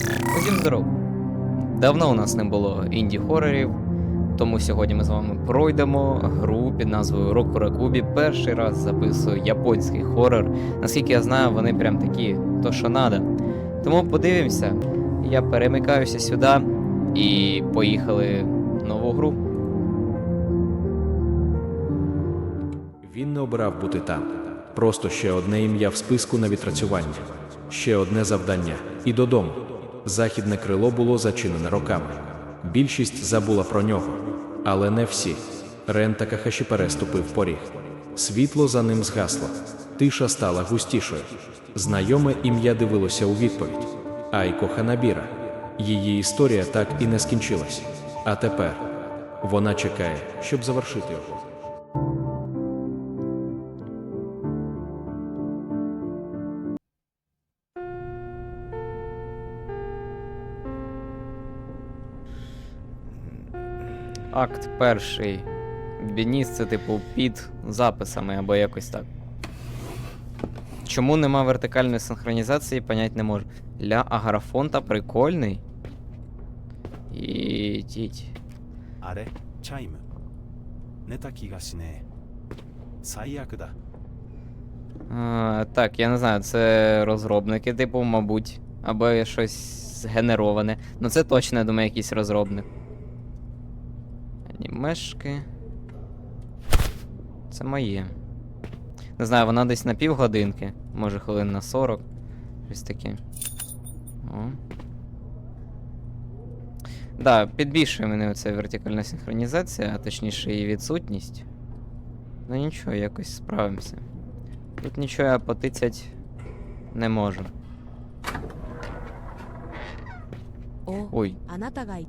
Усім здоров! Давно у нас не було інді-хорорів, тому сьогодні ми з вами пройдемо гру під назвою Року Ракубі. Перший раз записую японський хорор. Наскільки я знаю, вони прям такі, то що надо. Тому подивимося. Я перемикаюся сюди і поїхали в нову гру. Він не обирав бути там. Просто ще одне ім'я в списку на відпрацювання, ще одне завдання і додому. Західне крило було зачинене роками. Більшість забула про нього, але не всі. Рен Такахаші переступив поріг. Світло за ним згасло. Тиша стала густішою. Знайоме ім'я дивилося у відповідь. Айко Ханабіра. Її історія так і не скінчилась. А тепер вона чекає, щоб завершити його. Акт перший. Бініс це типу під записами або якось так. Чому нема вертикальної синхронізації, понять не можу. Ля аграфонта прикольний. І. Ідіть. Аре, чайм. Не такі гасіне. Сайякда. Так, я не знаю, це розробники, типу, мабуть. Або щось згенероване. Ну це точно, я думаю, якийсь розробник. Анімешки. Це моє. Не знаю, вона десь на півгодинки, може хвилин на 40. Щось таке. О. Да, підбільшує мене оця вертикальна синхронізація, а точніше її відсутність. Ну нічого, якось справимося. Тут нічого я потицять не можу. Ой.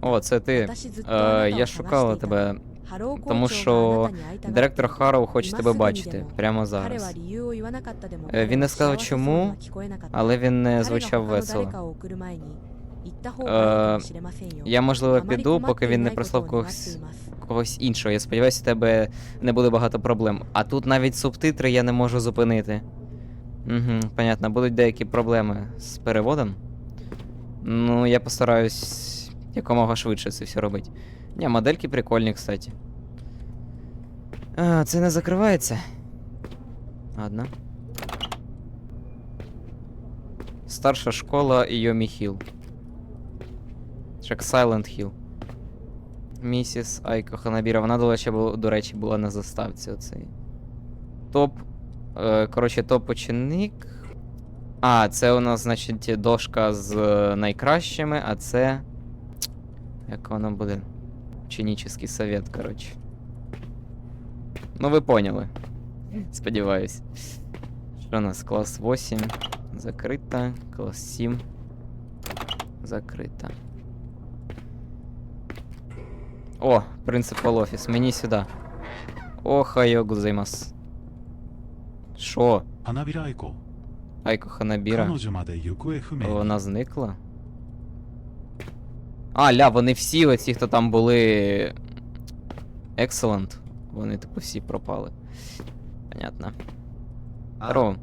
О, це ти. Е, я шукала тебе. Тому що директор Хароу хоче тебе бачити прямо зараз. Е, він не сказав чому, але він не звучав весело. Е, я можливо піду, поки він не прислав когось когось іншого. Я сподіваюся, у тебе не буде багато проблем. А тут навіть субтитри я не можу зупинити. Угу, Понятно, будуть деякі проблеми з переводом. Ну, я постараюсь якомога швидше це все робити. Ні, модельки прикольні, кстати. А, це не закривається. Ладно. Старша школа Йомі Хіл. Як Silent Hill. Місіс Айко Ханабіра. Вона, до речі, бу- до речі, була на заставці оцей. Топ. Е, коротше, топ-ученик. А, це у нас, значить, дошка з найкращими, а це. Як воно буде? Ученический совет, коротше. Ну, ви поняли. Сподіваюсь. Що у нас? Клас 8. Закрито. Клас 7. Закрито. О, принципал офіс. Мені сюди. О, хайогу займас. Шо? Ханабірайко. Айко Ханабіра. Вона зникла. А, ля, вони всі, оці, хто там були. Excellent. Вони типу всі пропали. Понятно. Ро,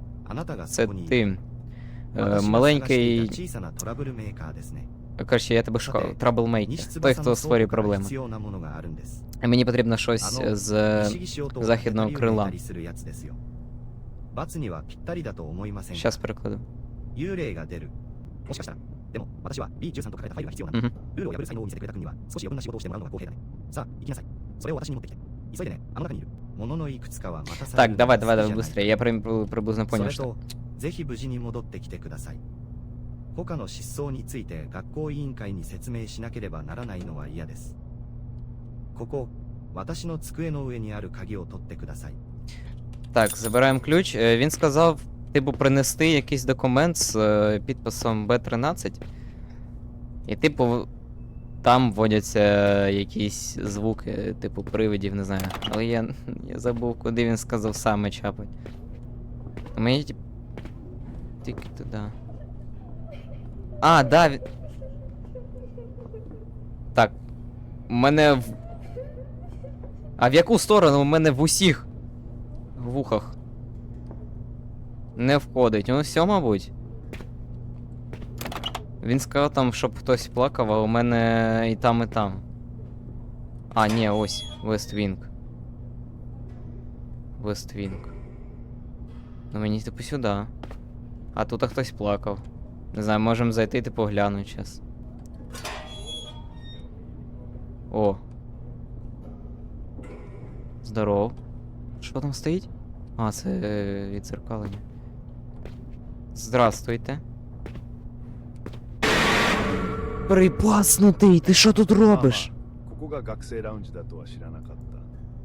це ти. Е, маленький. Коротше, я тебе шукав. Траблмейкер. Той, хто створює проблеми. Мені потрібно щось з західного крила. 罰にはぴったりだと思いませんか Щас перекладу. 幽霊が出るもしかしたらでも私は B13 と書かれたファイルが必要なんだ、うんルールを破る才能を見せてくれた君には少し余分な仕事をしてもらうのが公平だねさあ行きなさいそれを私に持ってきて急いでねあの中にいるもののいくつかは待たされ Так, る давай, の давай, が давай 好きじゃない быстрее. Я при- приблизно そ понял, れ что. とぜひ無事に戻ってきてください他の失踪について学校委員会に説明しなければならないのは嫌ですここ私の机の上にある鍵を取ってください Так, забираємо ключ. Е, Він сказав, типу, принести якийсь документ з е, підписом Б13. І, типу, там вводяться якісь звуки, типу, привидів, не знаю. Але я, я забув, куди він сказав саме чапать. Мені тип... тільки туди. А, да. Так. У мене в. А в яку сторону? У мене в усіх вухах. Не входить. Ну все, мабуть. Він сказав там, щоб хтось плакав, а у мене і там, і там. А, ні, ось, Вествінг. Вествінг. Ну мені типу сюди. А тут а хтось плакав. Не знаю, можемо зайти типу глянути зараз. О. Здоров. Що там стоїть? А, це е, відзеркалення. Здравствуйте. Припаснутий, ти що тут робиш? ここが学生ラウンジだとは知らなかっ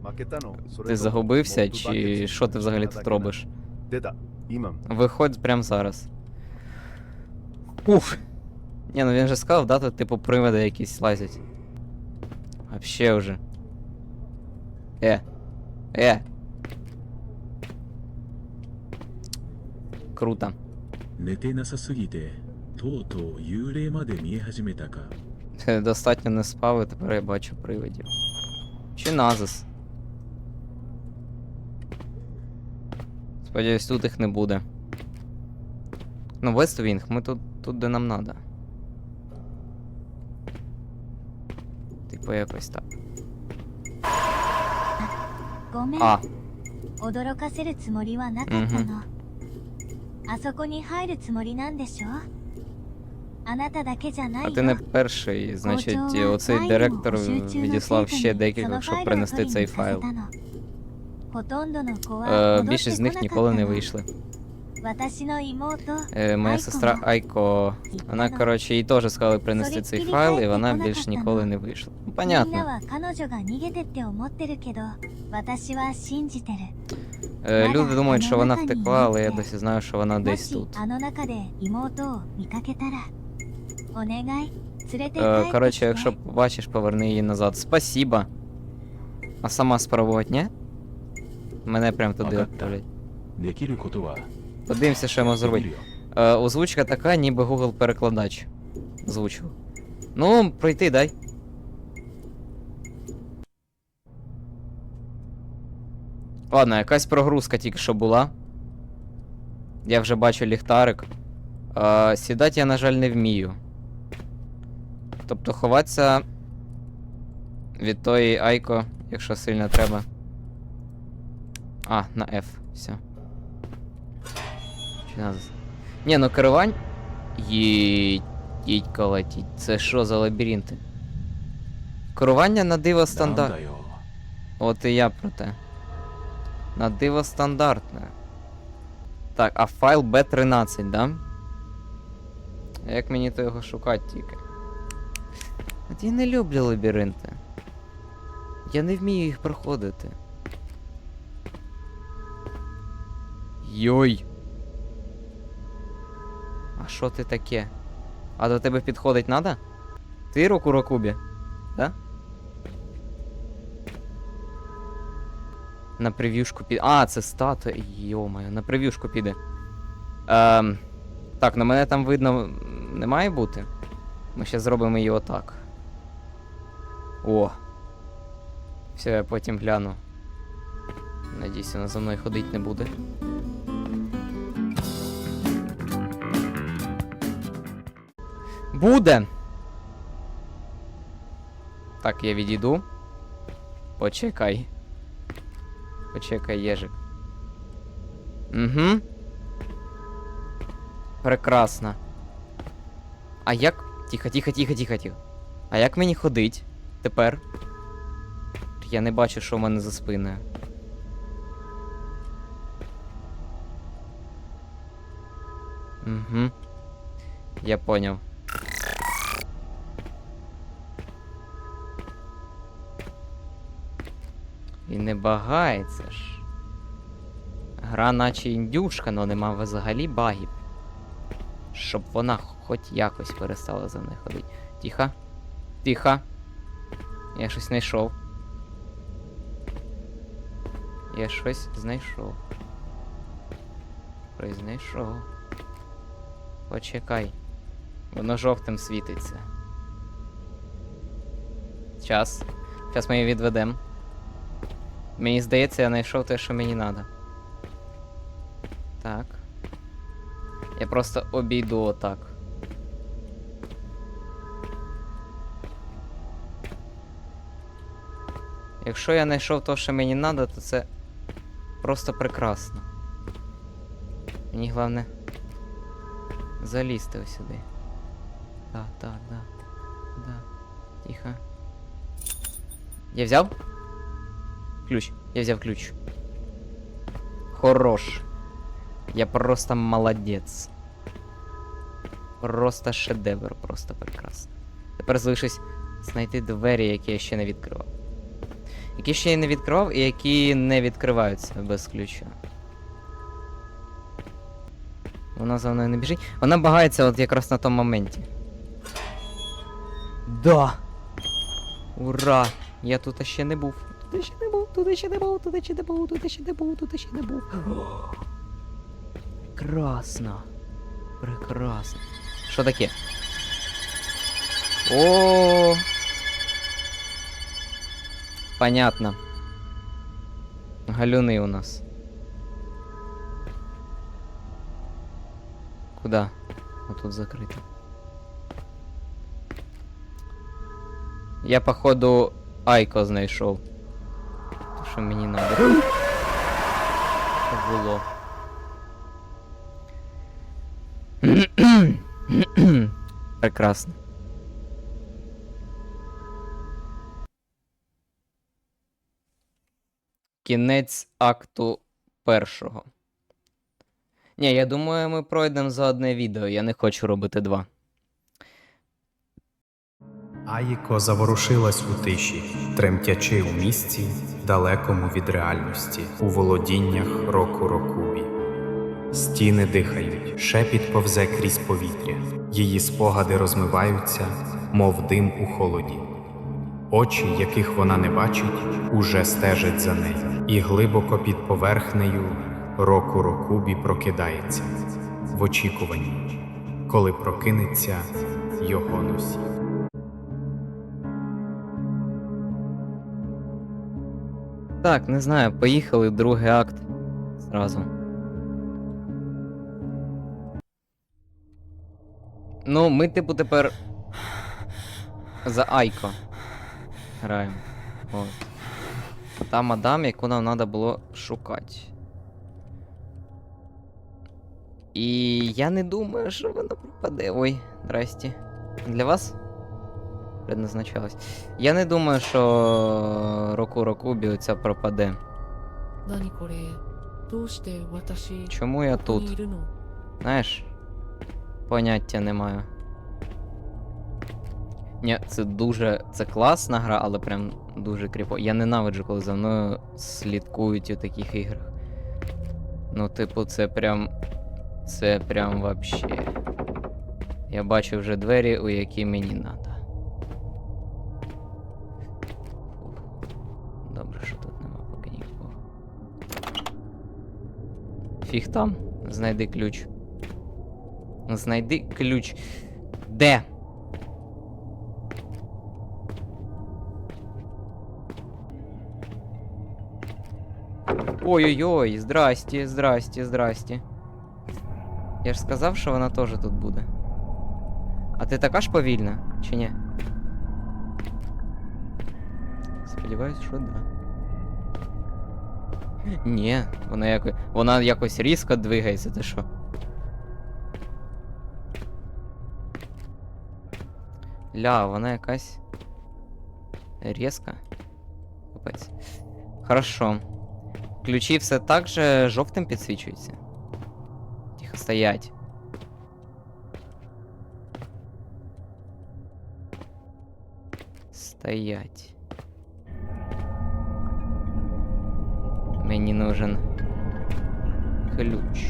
た。負けたのそれ Ти とも загубився, モップバケツ чи що ти взагалі тут робиш? 出た。今、 Виходь прямо зараз. Уф. Ні, ну він же сказав, да, тут типу приводи якісь лазять. Вообще вже. Е. Е. Круто. 寝てなさすぎてとうとう幽霊まで見え始めたか Е, Достатньо не спав, і тепер я бачу привидів. Чи назис. Сподіваюсь, тут їх не буде. Ну, Вествінг, ми тут, тут де нам надо. Типу якось так. ごめん А, 驚かせるつもりはなかったの、 あそこに入るつもりなんでしょあなただけじゃない а よ ти не перший, значить, 校長は оцей ファイルを директор 補習中の відіслав 生徒 ще に декілька, その щоб ファイルを принести 取り цей に行かせ файл. たのほとんどの子は Е, 戻って більшість з них こなかった ніколи не の вийшли. 私の妹 Е, моя Айко сестра мо. Айко, вона, Ну, коротше, їй теж сказали принести Солі цей тільки файл, і хайти вона вона більш катана. ніколи не вийшла. Ну, みんな понятно. Е, люди думають, що вона втекла, але я досі знаю, що вона десь тут. Е, коротше, якщо побачиш, поверни її назад. Спасіба. А сама спробувати, ні? Мене прям туди відправлять. Подивимося, що я можу зробити. Е, озвучка така, ніби Google перекладач. Звучу. Ну, пройти дай. Ладно, якась прогрузка тільки що була. Я вже бачу ліхтарик. Е, Сідати я, на жаль, не вмію. Тобто ховатися від тої Айко, якщо сильно треба. А, на F, все. Чи надо? Ні, ну керувань. Їдь, їдь колотіть. Це що за лабіринти? Керування на диво стандарт. От і я про те. На диво стандартне. Так, а файл B13, да? Як мені то його шукати тільки? От я не люблю лабіринти. Я не вмію їх проходити. Йой. А що ти таке? А до тебе підходить надо? Ти руку Рокубі? Да? На прев'юшку піде. А, це статуя. Йомаю, на прев'юшку піде. Ем, так, на мене там видно не має бути. Ми ще зробимо її отак. О. Все, я потім гляну. Надіюсь, вона за мною ходить не буде. Буде! Так, я відійду. Почекай. Почекай, єжик. Угу. Прекрасно. А як. Тихо, тихо, тихо, тихо, тихо. А як мені ходить тепер? Я не бачу, що в мене за спиною. Угу. Я поняв. І не багається ж. Гра наче індюшка, но нема взагалі багів. Щоб вона хоч якось перестала за мною ходити. Тихо. Тихо. Я щось знайшов. Я щось знайшов. Щось знайшов. Почекай. Воно жовтим світиться. Час. Зараз ми її відведемо. Мені здається, я знайшов те, що мені треба. Так. Я просто обійду отак. Якщо я знайшов те, що мені треба, то це просто прекрасно. Мені головне залізти ось сюди. Так, так, так. Да. Тихо. Я взяв? Ключ. Я взяв ключ. Хорош. Я просто молодець. Просто шедевр, просто прекрасно. Тепер залишись знайти двері, які я ще не відкривав. Які ще я не відкривав і які не відкриваються без ключа. Вона за мною не біжить. Вона багається от якраз на тому моменті. Да! Ура! Я тут ще не був. Тут ще не тут ще не був, тут ще не був, тут ще не був, тут ще не був. Прекрасно. Прекрасно. Що таке? О. Понятно. Галюни у нас. Куда? А тут закрыто. Я, походу, Айко знайшов. Що мені. Що було. Прекрасно. Кінець акту першого. Ні, я думаю, ми пройдемо за одне відео. Я не хочу робити два. Аїко заворушилась у тиші, тремтячи у місці, далекому від реальності, у володіннях року Рокубі. Стіни дихають, шепіт повзе крізь повітря, її спогади розмиваються, мов дим у холоді. Очі, яких вона не бачить, уже стежать за нею, і глибоко під поверхнею року Рокубі прокидається в очікуванні, коли прокинеться його носій. Так, не знаю, поїхали другий акт. Зразу. Ну, ми, типу, тепер. За Айко. Граємо. От. Та мадам, яку нам треба було шукати. І я не думаю, що вона пропаде. Ой, здрасте. Для вас? предназначалось. Я не думаю, що року року оця пропаде. Чому я тут? Знаєш? Поняття не маю. Ні, це дуже. Це класна гра, але прям дуже кріпо. Я ненавиджу, коли за мною слідкують у таких іграх. Ну, типу, це прям. Це прям вообще. Я бачу вже двері, у які мені надо. Фіг там. Знайди ключ. Знайди ключ. Де? Ой-ой-ой, здрасте, здрасте, здрасте. Я ж сказав, що вона теж тут буде. А ти така ж повільна, чи ні? Сподіваюсь, що да. Ні, вона якось. Вона якось різко двигається, ти що? Ля, вона якась. Різка. Капець. Хорошо. Ключі все так же жовтим підсвічуються. Тихо, стоять. Стоять. Мені нужен ключ.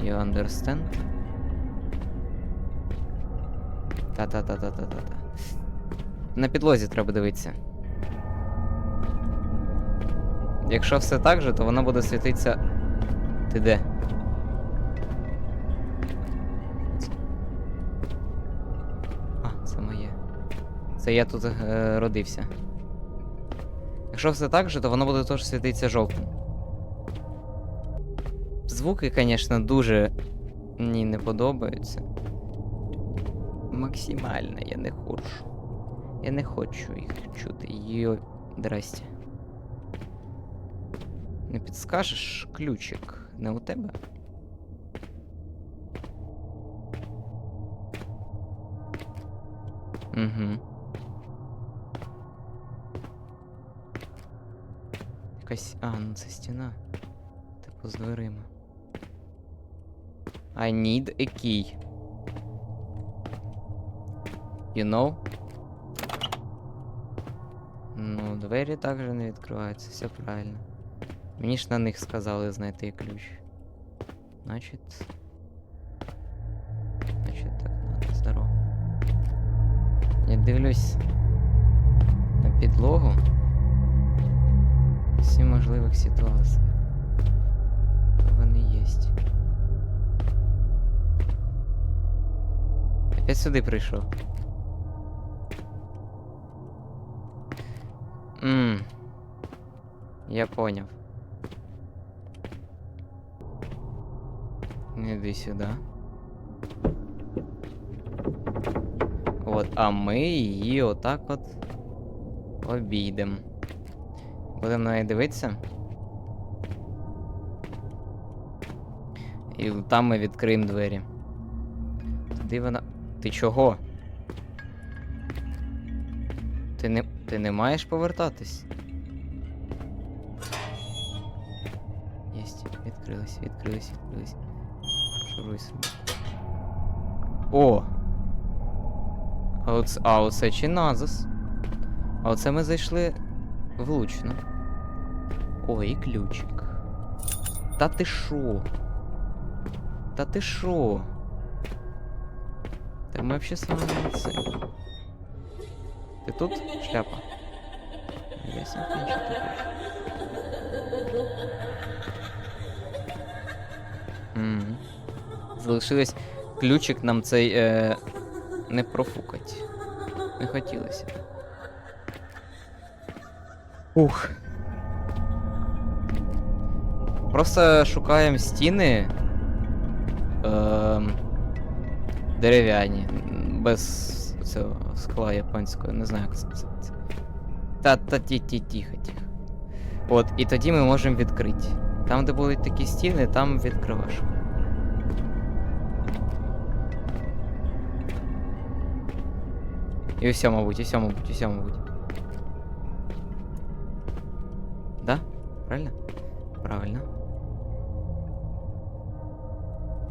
You understand? Та-та-та-та-та-та-та. На підлозі треба дивитися. Якщо все так же, то воно буде світитися. Ти де? А, це моє. Це я тут е, родився. Якщо все так же, то воно буде теж світитися жовтим. Звуки, звісно, дуже мені не подобаються. Максимально я не хочу. Я не хочу їх чути. Йо. Здрасте. Не підскажеш ключик? Не у тебе? Угу. Якась. А, ну це стіна. Типу з дверима. I need a key. You know? Ну, двері також не відкриваються, все правильно. Мені ж на них сказали знайти ключ. Значить. Значить так надо, здорово. Я дивлюсь на підлогу. Всі можливих ситуацій. Вони єсть. Опять сюди прийшов. Ммм. Я поняв. Іди сюди. От, а ми її отак от обійдемо. Будемо на неї дивитися. І там ми відкриємо двері. Туди вона. Ти чого? Ти не. Ти не маєш повертатись. Єсть, відкрились, відкрились, відкрились. Шуруй собі. О! А оце, а оце чи назис? А оце ми зайшли влучно. Ой, і ключик. Та ти шо? Та ти шо? Та ми з вами молодці. Ти тут? Шляпа. Ясненько, нічого ти Мгм. Залишилось ключик нам цей е, не профукать. Не хотілося. Ух. Просто шукаємо стіни. Е, дерев'яні. Без цього скла японського, не знаю, як це називається. Та та ті ті тихо, тихо. От, і тоді ми можемо відкрити. Там, де будуть такі стіни, там відкриваш. І все, мабуть, і все, мабуть, і все, мабуть. Да? Правильно? Правильно.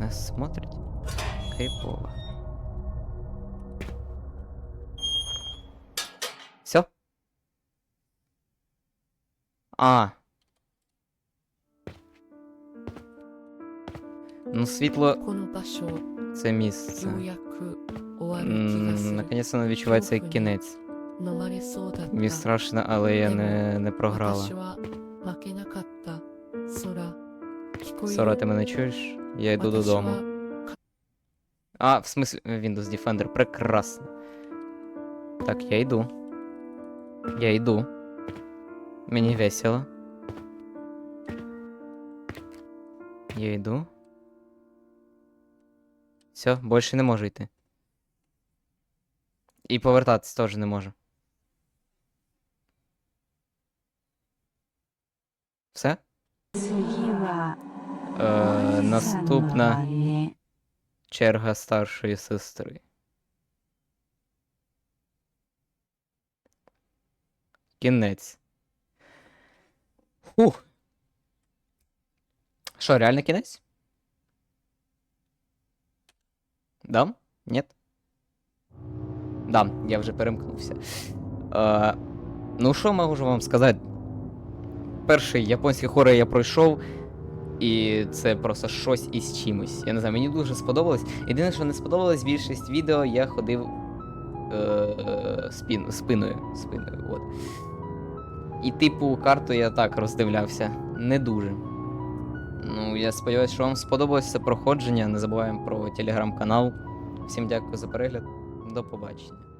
нас смотрить. Кайфово. Все? А. Ну, світло. Це місце. Наконець воно відчувається як кінець. Мені страшно, але я не, не програла. Сора, ти мене чуєш? Я йду 私 додому. は А, в смысле, Windows Defender, прекрасно. Так, я йду. Я йду. Мені весело. Я йду. Все, більше не можу йти. І повертатись теж не можу. Все? Е, наступна черга старшої сестри. Кінець. Фух. Що, реально кінець? Дам? Нет? Дам, я вже перемкнувся. Е, ну, що можу вам сказати? Перший японський хорор я пройшов, і це просто щось із чимось. Я не знаю, мені дуже сподобалось. Єдине, що не сподобалось, більшість відео я ходив е, спін, спиною. спиною от. І типу карту я так роздивлявся. Не дуже. Ну, я сподіваюся, що вам сподобалось це проходження. Не забуваємо про телеграм-канал. Всім дякую за перегляд. До побачення.